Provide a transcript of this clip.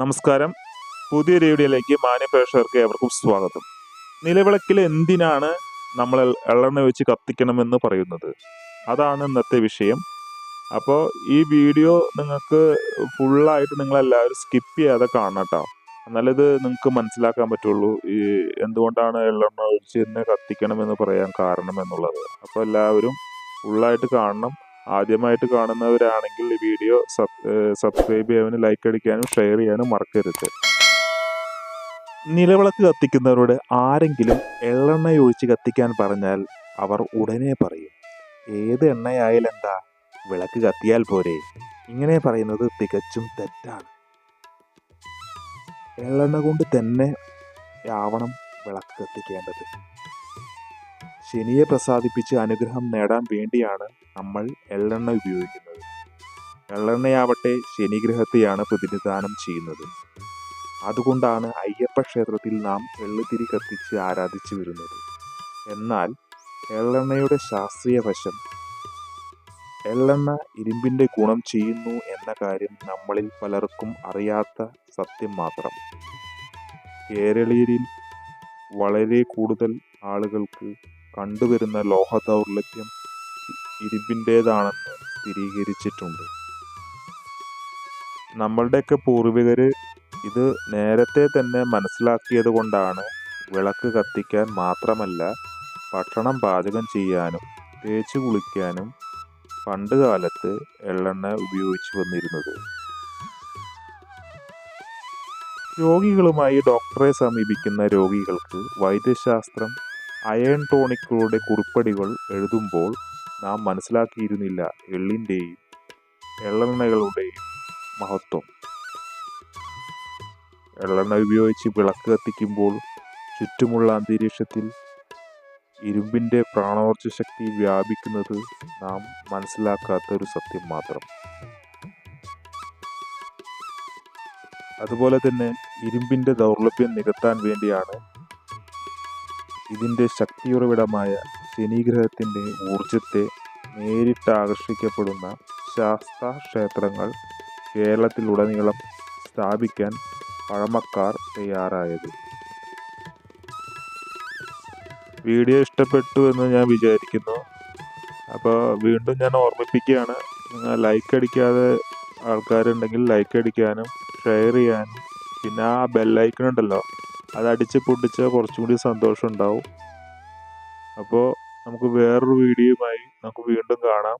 നമസ്കാരം. പുതിയ വീഡിയോയിലേക്ക് മാന്യപ്രേക്ഷകർക്ക് ഏവർക്കും സ്വാഗതം. നിലവിളക്കിൽ എന്തിനാണ് നമ്മൾ എള്ളെണ്ണ വെച്ച് കത്തിക്കണമെന്ന് പറയുന്നത്? അതാണ് ഇന്നത്തെ വിഷയം. അപ്പോൾ ഈ വീഡിയോ നിങ്ങൾക്ക് ഫുള്ളായിട്ട് നിങ്ങളെല്ലാവരും സ്കിപ്പ് ചെയ്യാതെ കാണട്ടോ എന്നാലിത് നിങ്ങൾക്ക് മനസ്സിലാക്കാൻ പറ്റുള്ളൂ ഈ എന്തുകൊണ്ടാണ് എള്ളെണ്ണ ഒഴിച്ച് തന്നെ കത്തിക്കണമെന്ന് പറയാൻ കാരണം എന്നുള്ളത്. അപ്പോൾ എല്ലാവരും ഫുള്ളായിട്ട് കാണണം. ആദ്യമായിട്ട് കാണുന്നവരാണെങ്കിൽ ഈ വീഡിയോ സബ്സ്ക്രൈബ് ചെയ്യാനും ലൈക്ക് അടിക്കാനും ഷെയർ ചെയ്യാനും മറക്കരുത്. നിലവിളക്ക് കത്തിക്കുന്നവരോട് ആരെങ്കിലും എള്ളെണ്ണ ഒഴിച്ച് കത്തിക്കാൻ പറഞ്ഞാൽ അവർ ഉടനെ പറയും ഏത് എണ്ണയായാലും എന്താ? വിളക്ക് കത്തിയാൽ പോരെ. ഇങ്ങനെ പറയുന്നത് തികച്ചും തെറ്റാണ്. എള്ളെണ്ണ കൊണ്ട് തന്നെ ആവണം വിളക്ക് കത്തിക്കേണ്ടത്. ശനിയെ പ്രസാദിപ്പിച്ച് അനുഗ്രഹം നേടാൻ വേണ്ടിയാണ് നമ്മൾ എള്ളെണ്ണ ഉപയോഗിക്കുന്നത്. എള്ളെണ്ണയാവട്ടെ ശനിഗ്രഹത്തെയാണ് പ്രതിനിധാനം ചെയ്യുന്നത്. അതുകൊണ്ടാണ് അയ്യപ്പ ക്ഷേത്രത്തിൽ നാം എള്ളുതിരി കത്തിച്ച് ആരാധിച്ചു വരുന്നത്. എന്നാൽ എള്ളെണ്ണയുടെ ശാസ്ത്രീയ വശം എള്ളെണ്ണ ഇരുമ്പിന്റെ ഗുണം ചെയ്യുന്നു എന്ന കാര്യം നമ്മളിൽ പലർക്കും അറിയാത്ത സത്യം മാത്രം. കേരളീയരിൽ വളരെ കൂടുതൽ ആളുകൾക്ക് കണ്ടുവരുന്ന ലോഹ ദൗർലഭ്യം ഇരുമ്പിന്റേതാണെന്ന് സ്ഥിരീകരിച്ചിട്ടുണ്ട്. നമ്മളുടെയൊക്കെ പൂർവികർ ഇത് നേരത്തെ തന്നെ മനസ്സിലാക്കിയത് കൊണ്ടാണ് വിളക്ക് കത്തിക്കാൻ മാത്രമല്ല ഭക്ഷണം പാചകം ചെയ്യാനും തേച്ച് കുളിക്കാനും പണ്ട് കാലത്ത് എള്ളെണ്ണ ഉപയോഗിച്ചു വന്നിരുന്നത്. രോഗികളുമായി ഡോക്ടറെ സമീപിക്കുന്ന രോഗികൾക്ക് വൈദ്യശാസ്ത്രം അയൺ ടോണിക്കുകളുടെ കുറിപ്പടികൾ എഴുതുമ്പോൾ നാം മനസ്സിലാക്കിയിരുന്നില്ല എള്ളിന്റെയും എള്ളെണ്ണകളുടെയും മഹത്വം. എള്ളെണ്ണ ഉപയോഗിച്ച് വിളക്ക് കത്തിക്കുമ്പോൾ ചുറ്റുമുള്ള അന്തരീക്ഷത്തിൽ ഇരുമ്പിന്റെ പ്രാണോർജ ശക്തി വ്യാപിക്കുന്നത് നാം മനസ്സിലാക്കാത്ത ഒരു സത്യം മാത്രം. അതുപോലെ തന്നെ ഇരുമ്പിന്റെ ദൗർലഭ്യം നികത്താൻ വേണ്ടിയാണ് ഇതിന്റെ ശക്തിയുറവിടമായ ശനിഗ്രഹത്തിന്റെ ഊർജത്തെ നേരിട്ട് ആകർഷിക്കപ്പെടുന്ന ശാസ്ത്ര ക്ഷേത്രങ്ങൾ കേരളത്തിലുടനീളം സ്ഥാപിക്കാൻ പഴമക്കാർ തയ്യാറായത്. വീഡിയോ ഇഷ്ടപ്പെട്ടു എന്ന് ഞാൻ വിചാരിക്കുന്നു. അപ്പോൾ വീണ്ടും ഞാൻ ഓർമ്മിപ്പിക്കുകയാണ് നിങ്ങൾ ലൈക്ക് അടിക്കാതെ ആൾക്കാരുണ്ടെങ്കിൽ ലൈക്ക് അടിക്കാനും ഷെയർ ചെയ്യാനും പിന്നെ ആ ബെല്ലൈക്കൺ ഉണ്ടല്ലോ അത് അടിച്ച് പൊട്ടിച്ചാൽ കുറച്ചും കൂടി സന്തോഷം ഉണ്ടാവും. അപ്പോൾ നമുക്ക് വേറൊരു വീഡിയോയുമായി നമുക്ക് വീണ്ടും കാണാം.